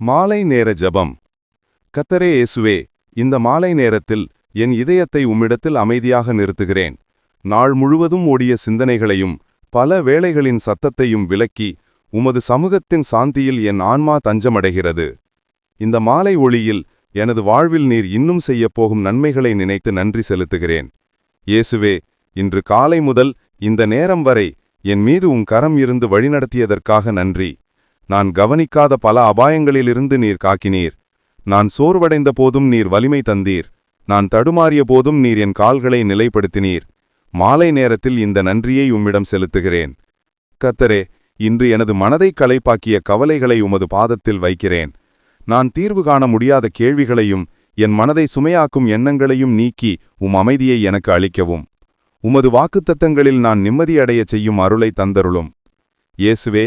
மாலை நேர ஜபம். கத்தரே இயேசுவே இந்த மாலை நேரத்தில் என் இதயத்தை உம்மிடத்தில் அமைதியாக நிறுத்துகிறேன். நாள் முழுவதும் ஓடிய சிந்தனைகளையும் பல வேளைகளின் சத்தத்தையும் விலக்கி உமது சமூகத்தின் சாந்தியில் என் ஆன்மா தஞ்சமடைகிறது. இந்த மாலை ஒளியில் எனது வாழ்வில் நீர் இன்னும் செய்யப் போகும் நன்மைகளை நினைத்து நன்றி செலுத்துகிறேன். இயேசுவே இன்று காலை முதல் இந்த நேரம் வரை என் மீது உன் கரம் இருந்து வழிநடத்தியதற்காக நன்றி. நான் கவனிக்காத பல அபாயங்களிலிருந்து நீர் காக்கினீர். நான் சோர்வடைந்த போதும் நீர் வலிமை தந்தீர். நான் தடுமாறிய போதும் நீர் என் கால்களை நிலைப்படுத்தினீர். மாலை நேரத்தில் இந்த நன்றியை உம்மிடம் செலுத்துகிறேன். கத்தரே இன்று எனது மனதை களைப்பாக்கிய கவலைகளை உமது பாதத்தில் வைக்கிறேன். நான் தீர்வு காண முடியாத கேள்விகளையும் என் மனதை சுமையாக்கும் எண்ணங்களையும் நீக்கி உம் அமைதியை எனக்கு அளிக்கவும். உமது வாக்குத்தத்தங்களில் நான் நிம்மதியடையச் செய்யும் அருளை தந்தருளும். இயேசுவே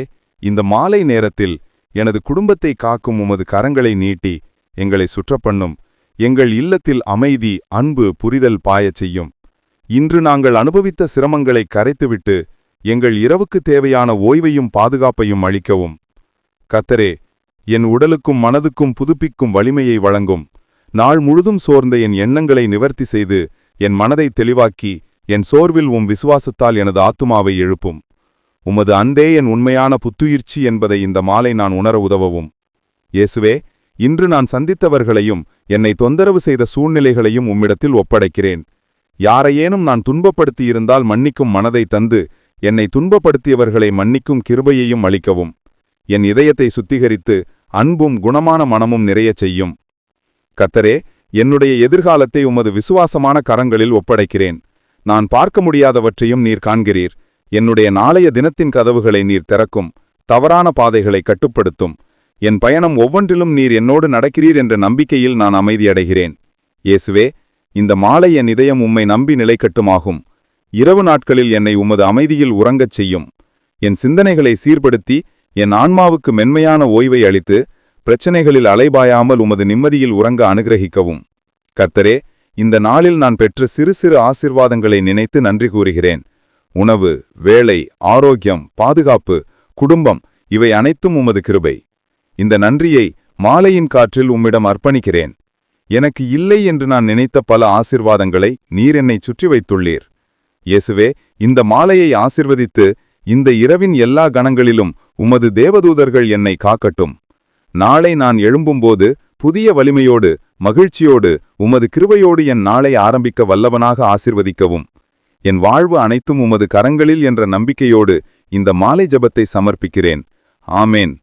இந்த மாலை நேரத்தில் எனது குடும்பத்தை காக்கும் உமது கரங்களை நீட்டி எங்களை சுற்றப்பண்ணும். எங்கள் இல்லத்தில் அமைதி அன்பு புரிதல் பாயச் செய்யும். இன்று நாங்கள் அனுபவித்த சிரமங்களை கரைத்துவிட்டு எங்கள் இரவுக்கு தேவையான ஓய்வையும் பாதுகாப்பையும் அளிக்கவும். கத்தரே என் உடலுக்கும் மனதுக்கும் புதுப்பிக்கும் வலிமையை வழங்கும். நாள் முழுதும் சோர்ந்த என் எண்ணங்களை நிவர்த்தி செய்து என் மனதை தெளிவாக்கி என் சோர்வில் உம் விசுவாசத்தால் எனது ஆத்துமாவை எழுப்பும். உமது அன்பே என் உண்மையான புத்துயிர்ச்சி என்பதை இந்த மாலை நான் உணர உதவவும். இயேசுவே இன்று நான் சந்தித்தவர்களையும் என்னை தொந்தரவு செய்த சூழ்நிலைகளையும் உம்மிடத்தில் ஒப்படைக்கிறேன். யாரையேனும் நான் துன்பப்படுத்தியிருந்தால் மன்னிக்கும் மனதை தந்து என்னை துன்பப்படுத்தியவர்களை மன்னிக்கும் கிருபையையும் அளிக்கவும். என் இதயத்தை சுத்திகரித்து அன்பும் குணமான மனமும் நிறையச் செய்யும். கத்தரே என்னுடைய எதிர்காலத்தை உமது விசுவாசமான கரங்களில் ஒப்படைக்கிறேன். நான் பார்க்க முடியாதவற்றையும் நீர் காண்கிறீர். என்னுடைய நாளைய தினத்தின் கதவுகளை நீர் திறக்கும் தவறான பாதைகளை கட்டுப்படுத்தும். என் பயணம் ஒவ்வொன்றிலும் நீர் என்னோடு நடக்கிறீர் என்ற நம்பிக்கையில் நான் அமைதியடைகிறேன். இயேசுவே இந்த மாலை என் இதயம் உம்மை நம்பி நிலைக்கட்டுமாகும். இரவு நாட்களில் என்னை உமது அமைதியில் உறங்கச் செய்யும். என் சிந்தனைகளை சீர்படுத்தி என் ஆன்மாவுக்கு மென்மையான ஓய்வை அளித்து பிரச்சனைகளில் அலைபாயாமல் உமது நிம்மதியில் உறங்க அனுகிரகிக்கவும். கர்த்தரே இந்த நாளில் நான் பெற்ற சிறு சிறு ஆசிர்வாதங்களை நினைத்து நன்றி கூறுகிறேன். உணவு வேலை ஆரோக்கியம் பாதுகாப்பு குடும்பம் இவை அனைத்தும் உமது கிருபை. இந்த நன்றியை மாலையின் காற்றில் உம்மிடம் அர்ப்பணிக்கிறேன். எனக்கு இல்லை என்று நான் நினைத்த பல ஆசிர்வாதங்களை நீர் என்னை சுற்றி வைத்துள்ளீர். இயேசுவே இந்த மாலையை ஆசிர்வதித்து இந்த இரவின் எல்லா கணங்களிலும் உமது தேவதூதர்கள் என்னை காக்கட்டும். நாளை நான் எழும்பும்போது புதிய வலிமையோடு மகிழ்ச்சியோடு உமது கிருபையோடு என் நாளை ஆரம்பிக்க வல்லவனாக ஆசிர்வதிக்கவும். என் வாழ்வு அனைத்தும் உமது கரங்களில் என்ற நம்பிக்கையோடு இந்த மாலை ஜபத்தை சமர்ப்பிக்கிறேன். ஆமேன்.